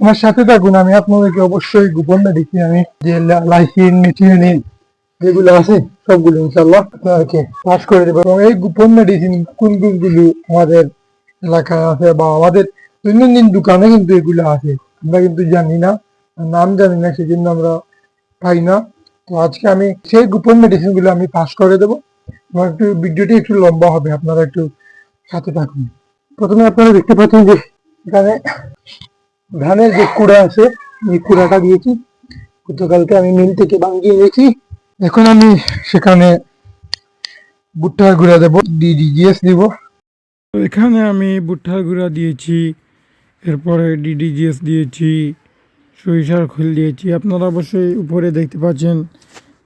আমার সাথে থাকুন, আমি আপনাদেরকে অবশ্যই গোপন দেখি, আমি যে লাইসিন মেথিওনিন যেগুলো আছে, সবগুলো ইনশাল্লাহ আপনাদেরকে পাস করে দেবো। এবং এই গোপন মেডিসিন কোন কোনগুলো আমাদের এলাকায় আছে বা আমাদের দৈনন্দিন দোকানে কিন্তু এগুলো আছে। আমরা কিন্তু জানি না নাম জানি না সেই জন্য আমরা পাই না। তো আজকে আমি সেই গোপন মেডিসিনগুলো আমি পাস করে দেবো। এবং একটু ভিডিওটি একটু লম্বা হবে, আপনারা একটু সাথে থাকুন। প্রথমে আপনারা দেখতে পাচ্ছেন যে এখানে ধানের যে কুড়া আছে, এই কুড়াটা দিয়েছি। গতকালকে আমি মিল থেকে ভাঙিয়ে নিয়েছি এখন আমি সেখানে ভুট্টার গুঁড়া দেবো, ডিডিজিএস দিব। এখানে আমি ভুট্টার গুঁড়া দিয়েছি, এরপরে ডিডিজিএস দিয়েছি, সরিষার খোল দিয়েছি। আপনারা অবশ্যই উপরে দেখতে পাচ্ছেন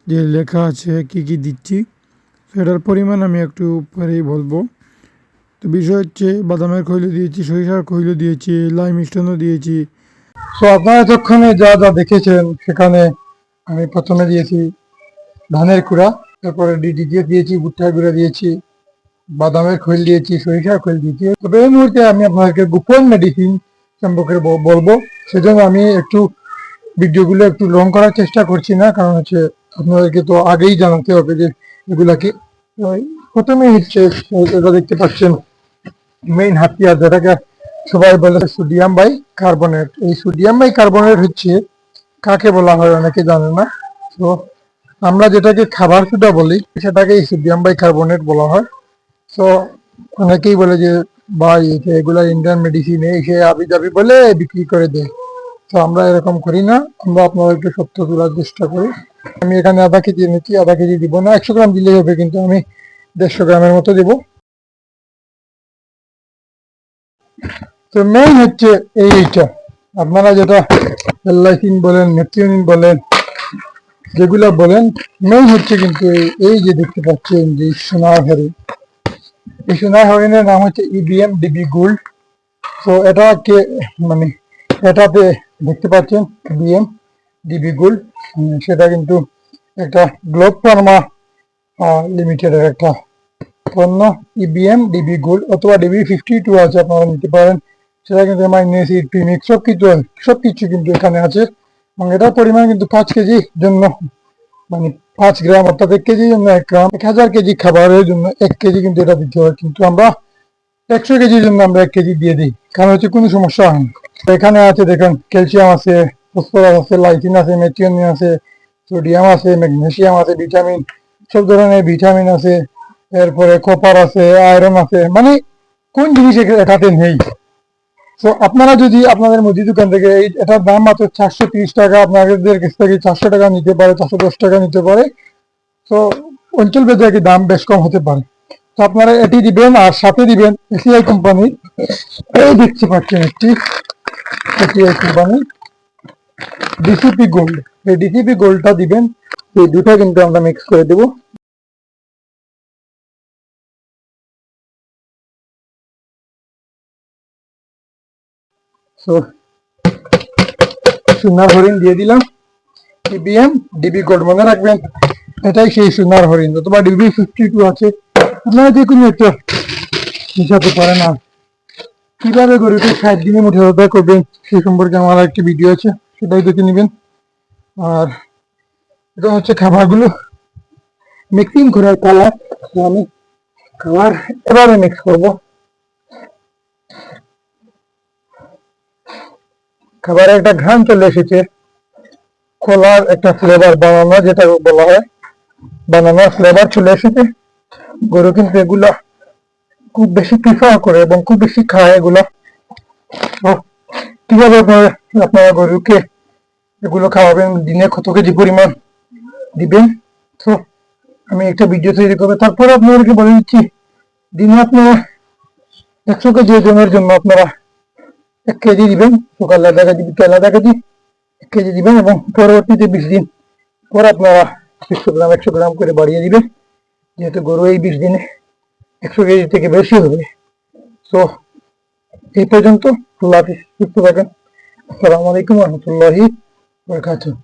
যে লেখা আছে, কি কি দিচ্ছি। সেটার পরিমাণ আমি একটু পরেই বলব। তো বিষয় হচ্ছে বাদামের খৈল দিয়েছি, সরিষার খৈল দিয়েছি, লাইম স্টোনও দিয়েছি। তো আপনারা এতক্ষণে যা যা দেখেছেন সেখানে আমি প্রথমে দিয়েছি ধানের কুড়া, তারপরে ডিডিজিএস দিয়েছি, ভুট্টার গুঁড়া দিয়েছি, বাদামের খৈল দিয়েছি, সরিষার খৈল দিয়েছি। তবে এই মুহূর্তে আমি আপনাদেরকে গোপন মেডিসিন সম্পর্কে বলব, সেজন্য আমি একটু ভিডিওগুলো একটু লং করার চেষ্টা করছি না, কারণ হচ্ছে আপনাদেরকে তো আগেই জানাতে হবে যে এগুলাকে প্রথমে হচ্ছে দেখতে পাচ্ছেন। মেইন হাতিয়ার যেটাকে সবাই বলে সোডিয়াম বাই কার্বনেট। এই সোডিয়াম বাই কার্বনেট হচ্ছে, কাকে বলা হয় অনেকে জানে না। তো আমরা যেটাকে খাবার সোডা বলি, সেটাকে সোডিয়াম বাই কার্বনেট বলা হয়। তো অনেকেই বলে যে, ভাই এগুলা ইন্ডিয়ান মেডিসিন এই সে আবি যাবি বলে বিক্রি করে দেয় তো আমরা এরকম করি না। আমরা আপনাদেরকে সত্য তোলার চেষ্টা করি। আমি এখানে আধা কেজি এনেছি, আধা কেজি দিব না। একশো গ্রাম দিলেই হবে, কিন্তু আমি দেড়শো গ্রামের মতো দিব। তো মেইন হচ্ছে এইটা। আপনারা যেটা এলআইসিন বলেন নেপথিওনিন বলেন, যেগুলো বলেন মেইন হচ্ছে কিন্তু এই- যে দেখতে পাচ্ছেন যে সোনার হরিণ এই সোনার হরিণের নাম হচ্ছে ইবিএম ডিবি গোল্ড তো এটা কে মানে এটাতে দেখতে পাচ্ছেন ইবিএম ডিবি গোল্ড সেটা কিন্তু একটা গ্লোব ফার্মা লিমিটেডের একটা E ইবিএম ডিবি গোল্ড অথবা ডিবি ফিফটি টু আছে আপনারা নিতে পারেন। সেটা কিন্তু মাইনাস এইট প্রিমিক্স সব কিছু সব কিছু কিন্তু এখানে আছে। এবং এটার পরিমাণ কিন্তু পাঁচ কেজির জন্য মানে পাঁচ গ্রাম অর্থাৎ এক কেজির জন্য এক গ্রাম, এক হাজার কেজি খাবারের জন্য এক কেজি কিন্তু এটা দিতে হয়। কিন্তু আমরা একশো কেজির জন্য আমরা এক কেজি দিয়ে দিই। কারণ হচ্ছে কোনো সমস্যা হয় না। এখানে আছে দেখেন, ক্যালসিয়াম আছে, ফসফরাস আছে, লাইসিন আছে, মেথিওনিন আছে, সোডিয়াম আছে ম্যাগনেসিয়াম আছে, ভিটামিন, সব ধরনের ভিটামিন আছে। এরপরে কপার আছে আয়রন আছে মানে কোন জিনিস এটাতে নেই। তো আপনারা যদি আপনাদের মুদি দোকান থেকে এটার দাম মাত্র চারশো তিরিশ টাকা, আপনাদের কাছ থেকে চারশো টাকা নিতে পারে, চারশো দশ টাকা নিতে পারে। তো অঞ্চল ভেদে আর দাম বেশ কম হতে পারে। তো আপনারা এটি দিবেন আর সাথে দিবেন এসিআই কোম্পানি এই দেখতে পাচ্ছেন একটি এসিআই কোম্পানি ডিসিপি গোল্ড এই ডিসিপি গোল্ডটা দিবেন, এই দুটো কিন্তু আমরা মিক্স করে দেবো। সো সোনার হরিণ দিয়ে দিলাম। ডিবি গোল্ড মনে রাখবেন, এটাই সেই সোনার হরিণ। অথবা ডিবি ফিফটি টু আছে। আপনারা যে কোনো একটা পারেন আর। কীভাবে গরুকে ষাট দিনে মুঠে হত্যা করবেন সেই সম্পর্কে আমার একটি ভিডিও আছে, সেটাই দেখে নেবেন। আর এটা হচ্ছে খাবারগুলো মিক্সিং করার কালার আমি খাবার এভাবে মিক্স করব। খাবারে একটা ঘ্রাণ চলে এসেছে। খোলার একটা ফ্লেভার বানানো, যেটা বলা হয় বানানোর ফ্লেভার চলে এসেছে। গরু কিন্তু এগুলা খুব বেশি প্রিফার করে এবং খুব বেশি খায় এগুলো। কীভাবে আপনারা গরুকে এগুলো খাওয়াবেন? দিনে কত কেজি পরিমাণ দিবেন? তো আমি একটা ভিডিও তৈরি করব। তারপরে আপনাদেরকে বলে দিচ্ছি, দিনে আপনারা একশো কেজি ওজনের জন্য আপনারা এক কেজি দিবেন সকালে আধা কেজি বিকাল আধা কেজি, এক কেজি দিবেন এবং পরবর্তীতে বিশ দিন পর আপনারা একশো গ্রাম একশো গ্রাম করে বাড়িয়ে দিবেন। যেহেতু গরু এই বিশ দিনে একশো কেজি থেকে বেশি হবে। সো এই পর্যন্ত আল্লাহ সুস্থ থাকেন। আসসালামু আলাইকুম রহমতুল্লাহি বরকাতুহ।